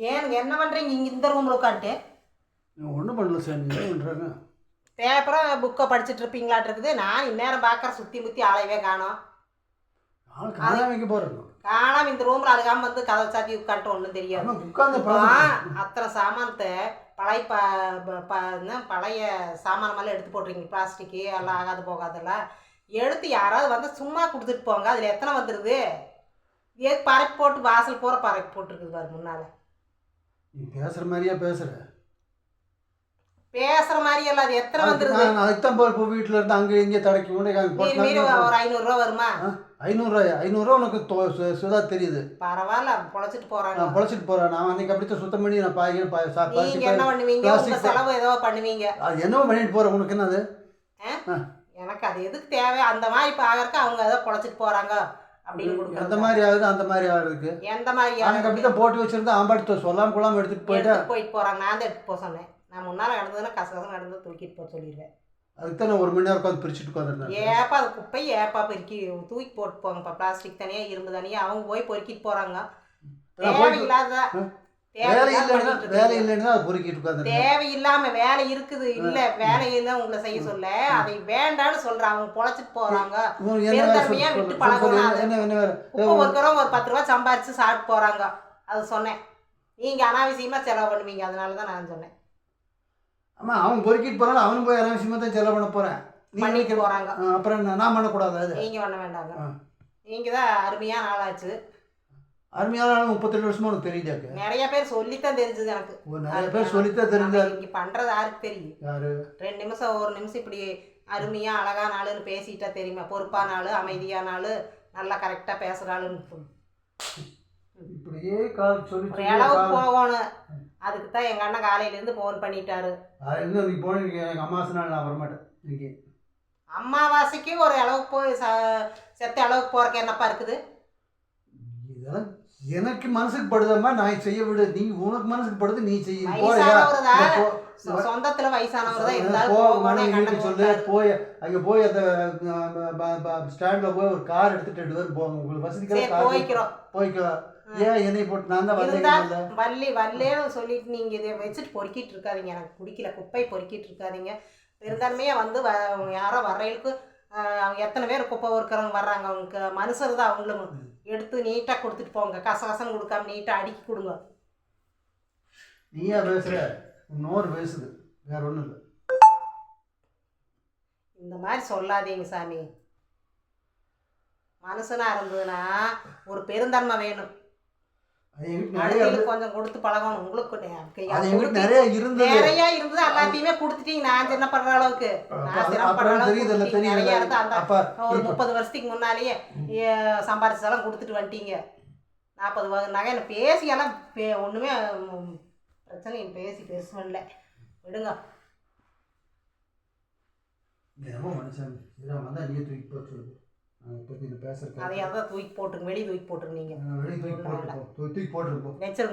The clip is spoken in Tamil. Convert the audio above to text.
ஏனுங்க என்ன பண்ணுறீங்க இங்கே இந்த ரூமில் உட்காந்துட்டு. ஒன்றும் பண்ணல சார். பண்ணுறாங்க பேப்பரை புக்கை படிச்சுட்டு இருப்பீங்களாட்டு இருக்குது நான் இந்நேரம் பார்க்குற சுற்றி முற்றி ஆளையவே காணோம். வைக்க போகிறேன் காணாம இந்த ரூமில் அழுகாம வந்து கதவை சாத்தி உட்காந்துட்டு ஒன்றும் தெரியாது. அத்தனை சாமானத்தை பழைய ப ப- பழைய சாமானமெல்லாம் எடுத்து போட்டுறீங்க பிளாஸ்டிக்கு எல்லாம் ஆகாது போகாதெல்லாம் எடுத்து யாராவது வந்து சும்மா கொடுத்துட்டு போங்க. அதில் எத்தனை வந்துடுது ஏ பறக்கு போட்டு வாசல் பூரா பறக்கு போட்டிருக்குது பாரு முன்னால். நீ பேசுகிற மாதிரியா பேசுகிற பேசுகிற மாதிரி எல்லாம் அது எத்தனை வந்துடுது நான் அதுக்கு தான் இப்போ வீட்டில் இருந்து அங்கே இங்கே தடக்கி போட்டு ஒரு ஐநூறுரூவா வருமா? ஐநூறுரூவா ஐநூறுரூவா உனக்கு சுதா தெரியுது. பரவாயில்ல பொழைச்சிட்டு போகிறாங்க பொழைச்சிட்டு போகிறேன் நான் அன்றைக்கி அப்படித்தான் சுத்தம் பண்ணி நான் பாய்க்கிறேன் பாய் சா நீங்க என்ன பண்ணுவீங்க? செலவு ஏதோ பண்ணுவீங்க. அது என்னவோ பண்ணிட்டு போகிறேன் உனக்கு என்னது? எனக்கு அது எதுக்கு தேவை? அந்த மாதிரி இப்போ ஆகிறக்கு அவங்க ஏதோ பொழைச்சிட்டு போறாங்க. கொடுக்குறது மாதிரி ஆகுது அந்த மாதிரி ஆகுறதுக்கு எந்த மாதிரி எனக்கு அப்படி தான் போட்டு வச்சிருந்தா ஆம்பாட்டு சொல்லாம கொள்ளாம எடுத்துட்டு போயிட்டா? போயிட்டு போறாங்க. நான் தான் எடுத்து போக சொன்னேன். நான் முன்னால நடந்ததுன்னா கசகசம் நடந்து தூக்கிட்டு போக சொல்லிடுவேன். அதுக்கு தான் ஒரு மணி நேரம் உட்காந்து பிரிச்சுட்டு உட்காந்துருந்தேன் ஏப்பா அது குப்பை. ஏப்பா பொறுக்கி தூக்கி போட்டு போங்கப்பா பிளாஸ்டிக் தனியா இரும்பு தனியா அவங்க போய் பொறுக்கிட்டு போறாங்க. தேவையில்லாத வேலை இல்லைன்னா வேலை. இல்லைன்னா அதை பொறுக்கிட்டு உட்காந்துருந்தேன் தேவையில்லாம வேலை இருக்குது இல்ல வேலையில உங்களை செய்ய சொல்ல அதை வேண்டான்னு சொல்றாங்க அவங்க பொழைச்சிட்டு போறாங்க. பெருந்தன்மையா விட்டு ஒருத்தரும் ஒரு பத்து ரூபா சம்பாரிச்சு சாப்பிட்டு போறாங்க. அது சொன்னேன். நீங்க அனாவசியமா செலவு பண்ணுவீங்க. அதனால தான் நான் சொன்னேன். ஆமா அவன் பொறுக்கிட்டு போறான் அவனும் போய் அனாவசியமா தான் செலவு பண்ண போறேன். பண்ணிட்டு போறாங்க. அப்புறம் நான் பண்ணக்கூடாது நீங்க பண்ண வேண்டாங்க. நீங்க தான் அருமையான ஆளாச்சு. அருமையான ஆளு முப்பத்தெட்டு வருஷமா உனக்கு தெரியுதாக்கு நிறைய பேர் சொல்லித்தான் தெரிஞ்சது எனக்கு. நிறைய பேர் சொல்லித்தான் தெரிஞ்ச ஆனா இங்க பண்றது யாருக்கு தெரியும்? யாரு? ரெண்டு நிமிஷம் ஒரு நிமிஷம் இப்படி அருமையா அழகான ஆளுன்னு பேசிட்டா தெரியுமா? பொறுப்பான ஆளு அமைதியான ஆளு நல்லா கரெக்டா பேசுற ஆளுன்னு இப்படியே கால் சொல்லி அளவுக்கு போகணும். அதுக்கு தான் எங்க அண்ணன் காலையில இருந்து ஃபோன் பண்ணிட்டாரு இன்னும் நீ போன எனக்கு அம்மாசை நாள் நான் வரமாட்டேன். இன்னைக்கு அம்மாவாசைக்கு ஒரு அளவுக்கு போய் ச- செத்த அளவுக்கு போறக்கு என்னப்பா இருக்குது? இதெல்லாம் எனக்கு மனசுக்கு படுதம்மா நான் செய்ய விடு. நீ உனக்கு மனசுக்கு படுது நீ செய்ய. சொந்தத்துல வயசானவர் இருந்தாலும் சொல்லு. போய் அங்க போய் அந்த ஸ்டாண்ட்ல போய் ஒரு கார் எடுத்துட்டு ரெண்டு பேரும் போங்க உங்களுக்கு சரி வசதிக்கு கார் போய்க்கிறோம். போய்க்கலாம். ஏன் என்னை போட்டு நான் தான் வள்ளி வல்லேன்னு சொல்லிட்டு நீங்க இதை வச்சுட்டு பொறுக்கிட்டு இருக்காதீங்க. எனக்கு பிடிக்கல. குப்பை பொறுக்கிட்டு இருக்காதீங்க. பெருந்தன்மையா வந்து யாரோ வர்றவங்களுக்கு அவங்க எத்தனை பேர் குப்பை பொறுக்கிறவங்க வர்றாங்க? அவங்க மனுஷர் தான் அவங்களும் எடுத்து நீட்டா கொடுத்துட்டு போங்க. கசகசன்னு கொடுக்காம நீட்டா அடுக்கி கொடுங்க. நீயா பேசுற இன்னொரு பேசுது வேற ஒண்ணும் இல்லை. இந்த மாதிரி சொல்லாதீங்க சாமி. மனுஷனா இருந்ததுன்னா ஒரு பெருந்தன்மை வேணும் அது எங்கிட்ட நிறைய அடுத்தது கொஞ்சம் கொடுத்து பழகணும். உங்களுக்கு நிறைய இருந்தது. நிறைய இருந்தது. எல்லாத்தையுமே கொடுத்துட்டீங்க. நான் சின்ன பண்ற அளவுக்கு. நான் சிரமப்படுற அளவுக்கு. நிறைய அந்த ஒரு முப்பது வருஷத்துக்கு முன்னாலேயே சம்பாரிச்சதெல்லாம் கொடுத்துட்டு வந்துட்டீங்க. நாற்பது நகை என்ன பேசியெல்லாம் பே ஒன்றுமே பிரச்சனை பேசி பேசுவேன்ல. விடுங்க. மனுஷன். வந்தா நீ தூக்கி போட்டு சொல்லு நான் பத்தி இந்த பேசுறேன் அதை தான் தூக்கி போட்டுருங்க. வெளியே தூக்கி போட்டுருங்க நீங்கள் வெளியே தூக்கி போட்டு போ. தூக்கி போட்டு போ. வச்சிருங்க.